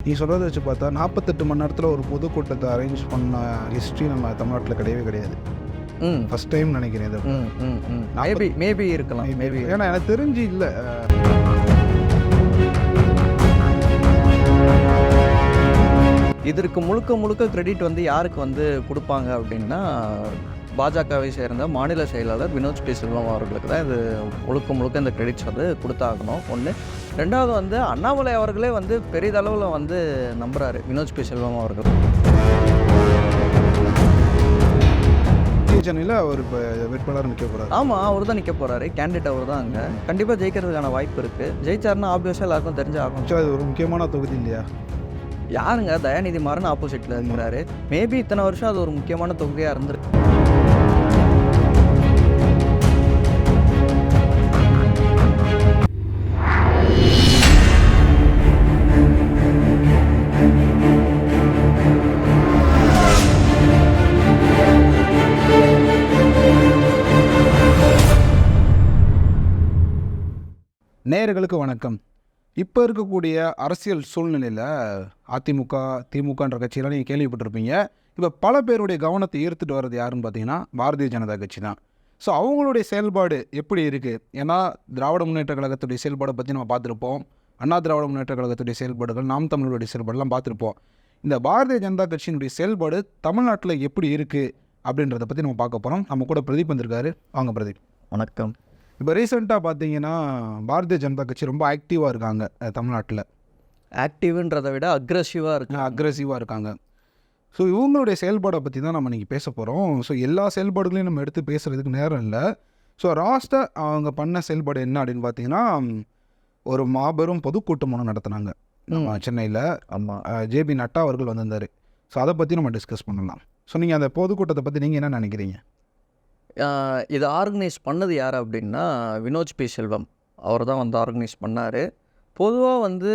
நீ சொல்கிறத வச்சு பார்த்தா நாற்பத்தெட்டு மணி நேரத்தில் ஒரு பொதுக்கூட்டத்தை அரேஞ்ச் பண்ண ஹிஸ்ட்ரி நம்ம தமிழ்நாட்டில் கிடையவே கிடையாது. ம். ஃபர்ஸ்ட் டைம் நினைக்கிறேன் இது. ம் ம் ம். மேபி மேபி இருக்கலாம் மேபி ஏன்னா எனக்கு தெரிஞ்சு இல்லை. இதற்கு முழுக்க முழுக்க கிரெடிட் வந்து யாருக்கு வந்து கொடுப்பாங்க அப்படின்னா பாஜகவை சேர்ந்த மாநில செயலாளர் வினோத் பி செல்வம் அவர்களுக்கு தான் இது முழுக்க முழுக்க இந்த கிரெடிட்ஸ் வந்து கொடுத்தாகணும். ஒன்று ரெண்டாவது வந்து அண்ணாமலை அவர்களே வந்து பெரிதளவில் வந்து நம்புறாரு வினோத் பி செல்வம் அவர்கள் சென்னையில் அவர் இப்போ வேட்பாளர் நிற்க போகிறார் ஆமாம் அவர் தான் நிற்க போகிறாரு கேண்டிடேட் அவர் தான் அங்கே. கண்டிப்பாக ஜெயிக்கிறதுக்கான வாய்ப்பு இருக்குது ஜெயிச்சாருன்னா ஆப்வியஸாக எல்லாருக்கும் தெரிஞ்ச ஆகும் அது ஒரு முக்கியமான தொகுதி இல்லையா? யாருங்க? தயாநிதி மாறன் ஆப்போசிட்டில் இருக்கிறாரு மேபி இத்தனை வருஷம் அது ஒரு முக்கியமான தொகுதியாக இருந்திருக்கு. நேயர்களுக்கு வணக்கம். இப்போ இருக்கக்கூடிய அரசியல் சூழ்நிலையில் அதிமுக திமுகன்ற கட்சியெல்லாம் நீங்கள் கேள்விப்பட்டிருப்பீங்க. இப்போ பல பேருடைய கவனத்தை ஈர்த்துட்டு வர்றது யாருன்னு பார்த்தீங்கன்னா பாரதிய ஜனதா கட்சி தான். ஸோ அவங்களுடைய செயல்பாடு எப்படி இருக்குது ஏன்னா திராவிட முன்னேற்ற கழகத்துடைய செயல்பாடை பற்றி நம்ம பார்த்துருப்போம். அண்ணா திராவிட முன்னேற்ற கழகத்துடைய செயல்பாடுகள் நாம் தமிழருடைய செயல்பாடுலாம் பார்த்துருப்போம். இந்த பாரதிய ஜனதா கட்சியினுடைய செயல்பாடு தமிழ்நாட்டில் எப்படி இருக்குது அப்படின்றத பற்றி நம்ம பார்க்க போகிறோம் நம்ம கூட பிரதீப் வந்திருக்காரு. வாங்க பிரதீப். வணக்கம். இப்போ ரீசெண்டாக பார்த்தீங்கன்னா பாரதிய ஜனதா கட்சி ரொம்ப ஆக்டிவாக இருக்காங்க தமிழ்நாட்டில். ஆக்டிவ்ன்றதை விட அக்ரஸிவாக இருக்கு அக்ரெசிவாக இருக்காங்க. ஸோ இவங்களுடைய செயல்பாடை பற்றி தான் நம்ம இன்றைக்கி பேச போகிறோம் ஸோ எல்லா செயல்பாடுகளையும் நம்ம எடுத்து பேசுகிறதுக்கு நேரம் இல்லை. ஸோ லாஸ்ட்டாக அவங்க பண்ண செயல்பாடு என்ன அப்படின்னு பார்த்தீங்கன்னா ஒரு மாபெரும் பொதுக்கூட்டம் ஒன்று நடத்துனாங்க. நம்ம சென்னையில் ஆமாம் ஜேபி நட்டா அவர்கள் வந்திருந்தார். ஸோ அதை பற்றி நம்ம டிஸ்கஸ் பண்ணலாம். ஸோ நீங்கள் அந்த பொதுக்கூட்டத்தை பற்றி நீங்கள் என்ன நினைக்கிறீங்க? இதை ஆர்கனைஸ் பண்ணது யார் அப்படின்னா வினோத் பி. செல்வம். அவர் தான் வந்து ஆர்கனைஸ் பண்ணார். பொதுவாக வந்து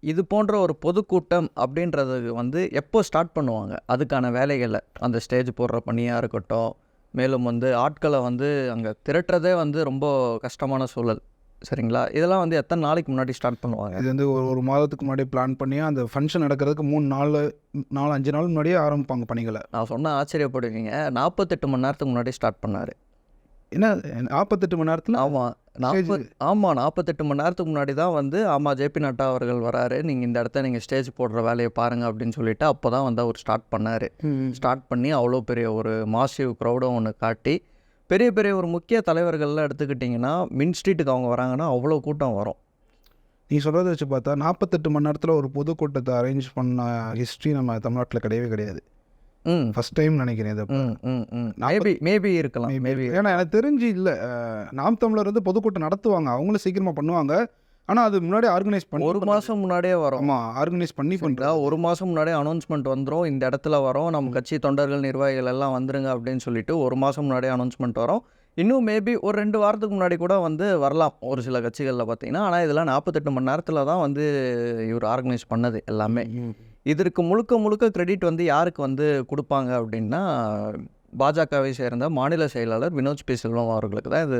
இது போன்ற ஒரு பொதுக்கூட்டம் அப்படின்றது வந்து எப்போ ஸ்டார்ட் பண்ணுவாங்க? அதுக்கான வேலைகளை. அந்த ஸ்டேஜ் போடுற பணியாக இருக்கட்டும். மேலும் வந்து ஆட்களை வந்து அங்கே திரட்டுறதே வந்து ரொம்ப கஷ்டமான சூழல். சரிங்களா? இதெல்லாம் வந்து எத்தனை நாளைக்கு முன்னாடி ஸ்டார்ட் பண்ணுவாங்க? இது வந்து ஒரு ஒரு மாதத்துக்கு முன்னாடி பிளான் பண்ணி அந்த ஃபங்க்ஷன் நடக்கிறதுக்கு மூணு நாலு நாலு அஞ்சு நாள் முன்னாடியே ஆரம்பிப்பாங்க பணிகளை. நான் சொன்ன ஆச்சரியப்படுவீங்க. நாற்பத்தெட்டு மணி நேரத்துக்கு முன்னாடி ஸ்டார்ட் பண்ணார். என்ன நாற்பத்தெட்டு மணி நேரத்தில்? ஆமாம் நாற்பது ஆமாம் நாற்பத்தெட்டு மணி நேரத்துக்கு முன்னாடி தான் வந்து ஆமாம் ஜேபி நட்டா அவர்கள் வராரு. நீங்கள் இந்த இடத்த நீங்கள் ஸ்டேஜ் போடுற வேலையை பாருங்கள் அப்படின்னு சொல்லிட்டு அப்போ தான் வந்து அவர் ஸ்டார்ட் பண்ணார். ஸ்டார்ட் பண்ணி அவ்வளோ பெரிய ஒரு மாசிவ் க்ரௌடும் ஒன்று காட்டி பெரிய பெரிய ஒரு முக்கிய தலைவர்கள்லாம் எடுத்துக்கிட்டிங்கன்னா மின் ஸ்ட்ரீட்டுக்கு அவங்க வராங்கன்னா அவ்வளோ கூட்டம் வரும். நீ சொல்கிறத வச்சு பார்த்தா நாற்பத்தெட்டு மணி நேரத்தில் ஒரு பொதுக்கூட்டத்தை அரேஞ்ச் பண்ண ஹிஸ்ட்ரி நம்ம தமிழ்நாட்டில் கிடையவே கிடையாது. ம். ஃபர்ஸ்ட் டைம் நினைக்கிறேன் இது ம் ம் ம். மேபி மேபி இருக்கலாம் மேபி ஏன்னா எனக்கு தெரிஞ்சு இல்லை. நாம் தமிழர் வந்து பொதுக்கூட்டம் நடத்துவாங்க. அவங்களும் சீக்கிரமாக பண்ணுவாங்க. ஆனால் அது முன்னாடி ஆர்கனைஸ் பண்ணி ஒரு மாதம் முன்னாடியே வரும். ஆமாம் ஆர்கனைஸ் பண்ணி பண்ணுறா ஒரு மாதம் முன்னாடியே அனௌன்ஸ்மெண்ட் வந்துடும் இந்த இடத்துல வரோம். நம்ம கட்சி தொண்டர்கள் நிர்வாகிகள் எல்லாம் வந்துருங்க அப்படின்னு சொல்லிட்டு ஒரு மாதம் முன்னாடியே அனௌன்ஸ்மெண்ட் வரும். இன்னும் மேபி ஒரு ரெண்டு வாரத்துக்கு முன்னாடி கூட வந்து வரலாம். ஒரு சில கட்சிகளில் பார்த்தீங்கன்னா. ஆனால் இதெல்லாம் நாற்பத்தெட்டு மணி நேரத்தில் தான் வந்து இவர் ஆர்கனைஸ் பண்ணது எல்லாமே. இதற்கு முழுக்க முழுக்க கிரெடிட் வந்து யாருக்கு வந்து கொடுப்பாங்க அப்படின்னா பாஜகவை சேர்ந்த மாநில செயலாளர் வினோத் பி செல்வம் அவர்களுக்கு தான் இது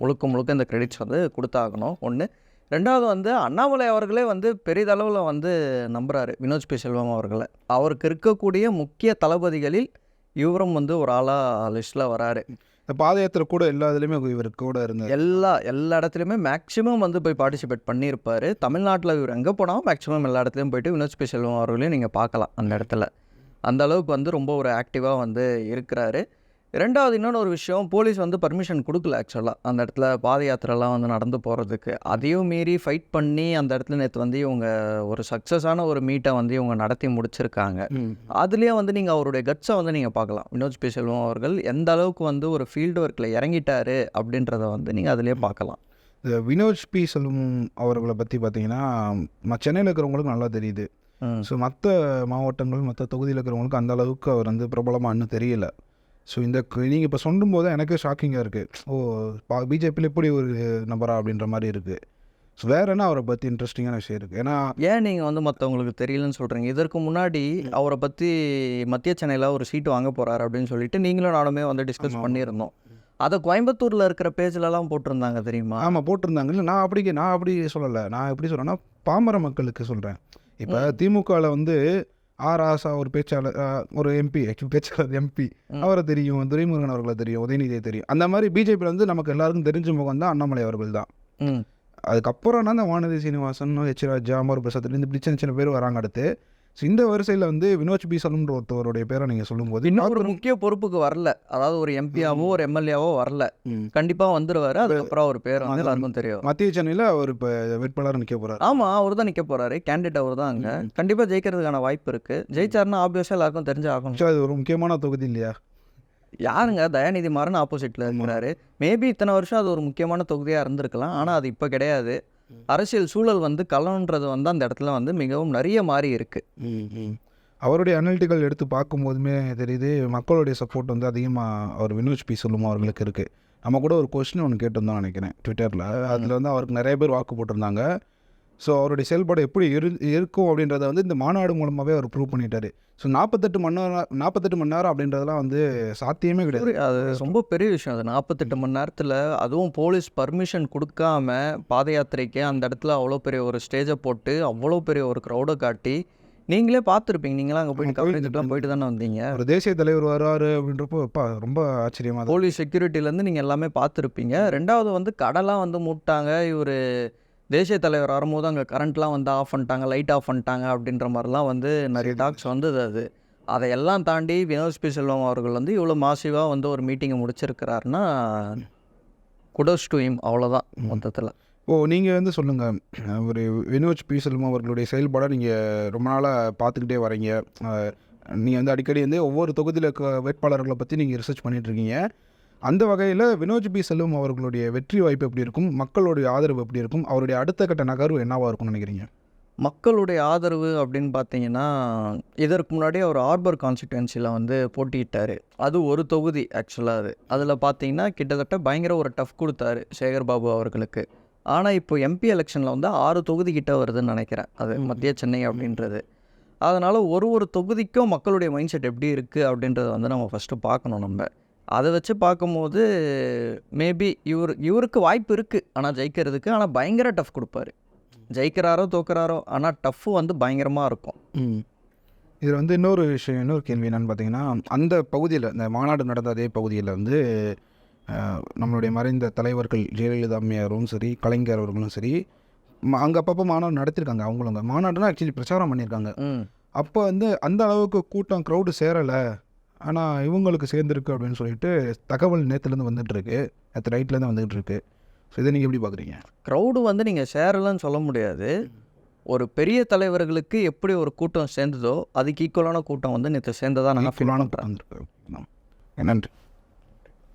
முழுக்க முழுக்க இந்த கிரெடிட்ஸ் வந்து கொடுத்தாகணும். ஒன்று ரெண்டாவது வந்து அண்ணாமலை அவர்களே வந்து பெரிதளவில் வந்து நம்புறாரு வினோத் பி. செல்வம் அவர்களை. அவருக்கு இருக்கக்கூடிய முக்கிய தளபதிகளில் இவரும் வந்து ஒரு ஆளாக லிஸ்ட்டில் வராரு. இந்த பாத யாத்திரை கூட எல்லா இதுலேயுமே இவர் கூட இருந்தார். எல்லா எல்லா இடத்துலையுமே மேக்ஸிமம் வந்து போய் பார்ட்டிசிபேட் பண்ணியிருப்பார். தமிழ்நாட்டில் இவர் எங்கே போனாலும் மேக்ஸிமம் எல்லா இடத்துலையும் போயிட்டு வினோத் பி. செல்வம் அவர்களையும் நீங்கள் பார்க்கலாம் அந்த இடத்துல. அந்த அளவுக்கு வந்து ரொம்ப ஒரு ஆக்டிவாக வந்து இருக்கிறாரு. ரெண்டாவது இன்னொன்று ஒரு விஷயம் போலீஸ் வந்து பர்மிஷன் கொடுக்கல ஆக்சுவலாக அந்த இடத்துல பாத யாத்திரைலாம் வந்து நடந்து போகிறதுக்கு அதையும் மீறி ஃபைட் பண்ணி அந்த இடத்துல நேற்று வந்து இவங்க ஒரு சக்ஸஸான ஒரு மீட்டை வந்து இவங்க நடத்தி முடிச்சிருக்காங்க. அதுலேயே வந்து நீங்கள் அவருடைய கட்ஸை வந்து நீங்கள் பார்க்கலாம். வினோத் பி. செல்வம் அவர்கள் எந்த அளவுக்கு வந்து ஒரு ஃபீல்டு ஒர்க்கில் இறங்கிட்டாரு அப்படின்றத வந்து நீங்கள் அதுலேயே பார்க்கலாம். இந்த வினோத் பி. செல்வம் அவர்களை பற்றி பார்த்தீங்கன்னா சென்னையில் இருக்கிறவங்களுக்கு நல்லா தெரியுது. ஸோ மற்ற மாவட்டங்கள் மற்ற தொகுதியில் இருக்கிறவங்களுக்கு அந்த அளவுக்கு அவர் வந்து பிரபலமாக இன்னும் தெரியல. ஸோ இந்த நீங்கள் இப்போ சொல்லும்போது எனக்கே ஷாக்கிங்காக இருக்குது ஓ பிஜேபியில் இப்படி ஒரு நபரா அப்படின்ற மாதிரி இருக்குது ஸோ வேற என்ன அவரை பற்றி இன்ட்ரெஸ்டிங்கான விஷயம் இருக்குது ஏன்னா ஏன் நீங்கள் வந்து மற்றவங்களுக்கு தெரியலன்னு சொல்கிறீங்க இதற்கு முன்னாடி அவரை பற்றி மத்திய சென்னையில் ஒரு சீட்டு வாங்க போகிறாரு அப்படின்னு சொல்லிட்டு நீங்களும் நானுமே வந்து டிஸ்கஸ். பண்ணியிருந்தோம். அதை கோயம்புத்தூரில் இருக்கிற பேஜ்லலாம் போட்டிருந்தாங்க தெரியுமா? ஆமாம் போட்டிருந்தாங்க. இல்லை நான் அப்படி நான் அப்படி சொல்லலை. நான் எப்படி சொல்கிறேன்னா பாமர மக்களுக்கு சொல்கிறேன் இப்போ திமுகவில் வந்து ஆர் ஆசா ஒரு பேச்சாளர் ஒரு எம்பி பேச்சாளர் எம்பி. அவரை தெரியும் துரைமுருகன் அவர்களை தெரியும் உதயநிதியை தெரியும். அந்த மாதிரி பிஜேபியில் வந்து நமக்கு எல்லாருக்கும் தெரிஞ்ச முகம் தான் அண்ணாமலை அவர்கள் தான். அதுக்கப்புறம் இந்த வானதி சீனிவாசன் ஹெச் ராஜா அமர் பிரசாத் இந்த இப்படி சின்ன சின்ன பேர் வராங்க அடுத்து. ஸோ இந்த வரிசையில் வந்து வினோத் பீசல்ன்ற ஒருத்தவருடைய பேரை நீங்கள் சொல்லும்போது இன்னும் ஒரு முக்கிய பொறுப்புக்கு வரல. அதாவது ஒரு எம்பியாவோ ஒரு எம்எல்ஏவோ வரல. ம். கண்டிப்பா வந்துருவாரு. அதுக்கப்புறம் அவர் பேர் வந்து எல்லாருக்கும் தெரியும். மத்திய சென்னையில் அவர் இப்போ வேட்பாளர் நிற்க போகிறார் ஆமா அவர் தான் நிக்க போறாரு. கேண்டிடேட் அவர் தான் அங்க. கண்டிப்பா ஜெயிக்கிறதுக்கான வாய்ப்பு இருக்கு. ஜெயிச்சாருன்னா ஆப்வியஸா எல்லாருக்கும் தெரிஞ்சு ஆகணும் அது ஒரு முக்கியமான தொகுதி இல்லையா? யாருங்க? தயாநிதி மாறன் ஆப்போசிட்ல இருக்கிறாரு. மேபி இத்தனை வருஷம் அது ஒரு முக்கியமான தொகுதியா இருந்திருக்கலாம். ஆனா அது இப்ப கிடையாது. அரசியல் சூழல் வந்து களம்ன்றது வந்து அந்த இடத்துல வந்து மிகவும் நிறைய மாறி இருக்கு. அவருடைய அனலிட்டிக்கல் எடுத்து பார்க்கும்போதுமே தெரியுது மக்களுடைய சப்போர்ட் வந்து அதிகமாக அவர் வினோஜ் பி. சொல்லுமா அவர்களுக்கு இருக்குது நம்ம கூட ஒரு கொஸ்டின் ஒன்று கேட்டிருந்தோம் நினைக்கிறேன் ட்விட்டரில் அதில் வந்து அவருக்கு நிறைய பேர் வாக்கு போட்டிருந்தாங்க. ஸோ அவருடைய செயல்பாடு எப்படி இரு இருக்கும் அப்படின்றத வந்து இந்த மாநாடு மூலமாகவே அவர் ப்ரூவ் பண்ணிட்டாரு. ஸோ நாற்பத்தெட்டு மணி நேரம் நாற்பத்தெட்டு மணி நேரம் அப்படின்றதெல்லாம் வந்து சாத்தியமே கிடையாது. அது ரொம்ப பெரிய விஷயம். அது நாற்பத்தெட்டு மணி நேரத்தில் அதுவும் போலீஸ் பர்மிஷன் கொடுக்காம பாத யாத்திரைக்கு அந்த இடத்துல அவ்வளோ பெரிய ஒரு ஸ்டேஜை போட்டு அவ்வளோ பெரிய ஒரு க்ரௌடை காட்டி நீங்களே பார்த்துருப்பீங்க. நீங்களாம் அங்கே ஆமா, கவரேஜுக்குலாம் போயிட்டு தானே வந்தீங்க? ஒரு தேசிய தலைவர் வராரு அப்படின்றப்போ அப்பா ரொம்ப ஆச்சரியமாக போலீஸ் செக்யூரிட்டிலேருந்து நீங்கள் எல்லாமே பார்த்துருப்பீங்க. ரெண்டாவது வந்து கடைலாம் வந்து மூட்டாங்க. இவர் தேசிய தலைவர் வரும்போது அங்கே கரண்ட்லாம் வந்து ஆஃப் பண்ணிட்டாங்க லைட் ஆஃப் பண்ணிட்டாங்க அப்படின்ற மாதிரிலாம் வந்து நிறைய டாக்ஸ் வந்தது அது. அதையெல்லாம் தாண்டி வினோத் பி செல்வம் அவர்கள் வந்து இவ்வளோ மாசிவாக வந்து ஒரு மீட்டிங்கை முடிச்சிருக்கிறாருன்னா குடோஸ் டு இம் அவ்வளோதான் மொத்தத்தில். ஓ நீங்கள் வந்து சொல்லுங்கள் ஒரு வினோஜ் பி செல்வம் அவர்களுடைய செயல்பாடை நீங்கள் ரொம்ப நாளாக பார்த்துக்கிட்டே வரீங்க. நீங்கள் வந்து அடிக்கடி வந்து ஒவ்வொரு தொகுதியில் இருக்க வேட்பாளர்களை பற்றி நீங்கள் ரிசர்ச் பண்ணிட்டு இருக்கீங்க. அந்த வகையில் வினோஜ் பி. செல்வம் அவர்களுடைய வெற்றி வாய்ப்பு எப்படி இருக்கும்? மக்களுடைய ஆதரவு எப்படி இருக்கும்? அவருடைய அடுத்த கட்ட நகர்வு என்னவாக இருக்கும்னு நினைக்கிறீங்க? மக்களுடைய ஆதரவு அப்படின்னு பார்த்தீங்கன்னா இதற்கு முன்னாடி அவர் ஆர்பர் கான்ஸ்டிடுவன்சியில் வந்து போட்டியிட்டார். அது ஒரு தொகுதி ஆக்சுவலாக அது. அதில் பார்த்தீங்கன்னா கிட்டத்தட்ட பயங்கர ஒரு டஃப் கொடுத்தாரு சேகர் பாபு அவர்களுக்கு. ஆனால் இப்போ எம்பி எலெக்ஷனில் வந்து ஆறு தொகுதி கிட்ட வருதுன்னு நினைக்கிறேன். அது மத்திய சென்னை அப்படின்றது. அதனால் ஒரு ஒரு தொகுதிக்கும் மக்களுடைய மைண்ட் செட் எப்படி இருக்குது அப்படின்றத வந்து நம்ம ஃபஸ்ட்டு பார்க்கணும் நம்ம. அதை வச்சு பார்க்கும்போது மேபி இவர் இவருக்கு வாய்ப்பு இருக்குது ஆனால் ஜெயிக்கிறதுக்கு ஆனால் பயங்கர டஃப் கொடுப்பாரு. ஜெயிக்கிறாரோ தோக்குறாரோ ஆனால் டஃப்பு வந்து பயங்கரமாக இருக்கும். இதில் வந்து இன்னொரு விஷயம் இன்னொரு கேள்வி என்னன்னு பார்த்தீங்கன்னா அந்த பகுதியில் இந்த மாநாடு நடந்த அதே பகுதியில் வந்து நம்மளுடைய மறைந்த தலைவர்கள் ஜெயலலிதா அம்மையாரும் சரி கலைஞர் அவர்களும் சரி அங்கே அப்பப்போ மாநாடு நடத்திருக்காங்க. அவங்களுங்க மாநாடுனா ஆக்சுவலி பிரச்சாரம் பண்ணியிருக்காங்க. அப்போ வந்து அந்த அளவுக்கு கூட்டம் க்ரௌடு சேரலை. ஆனால் இவங்களுக்கு சேர்ந்துருக்கு அப்படின்னு சொல்லிட்டு தகவல் நேற்றுலேருந்து வந்துட்டு இருக்கு நேற்று நைட்லேருந்து வந்துகிட்டு இருக்கு ஸோ இதை நீங்கள் எப்படி பார்க்குறீங்க க்ரௌடு வந்து நீங்கள் சேரலன்னு சொல்ல முடியாது. ஒரு பெரிய தலைவர்களுக்கு எப்படி ஒரு கூட்டம் சேர்ந்ததோ அதுக்கு ஈக்குவலான கூட்டம் வந்து நேற்று சேர்ந்ததா நான் ஃபீல் ஈக்குவலான பண்ணுறேன் கூட்டம் வந்திருக்கு. நன்றி.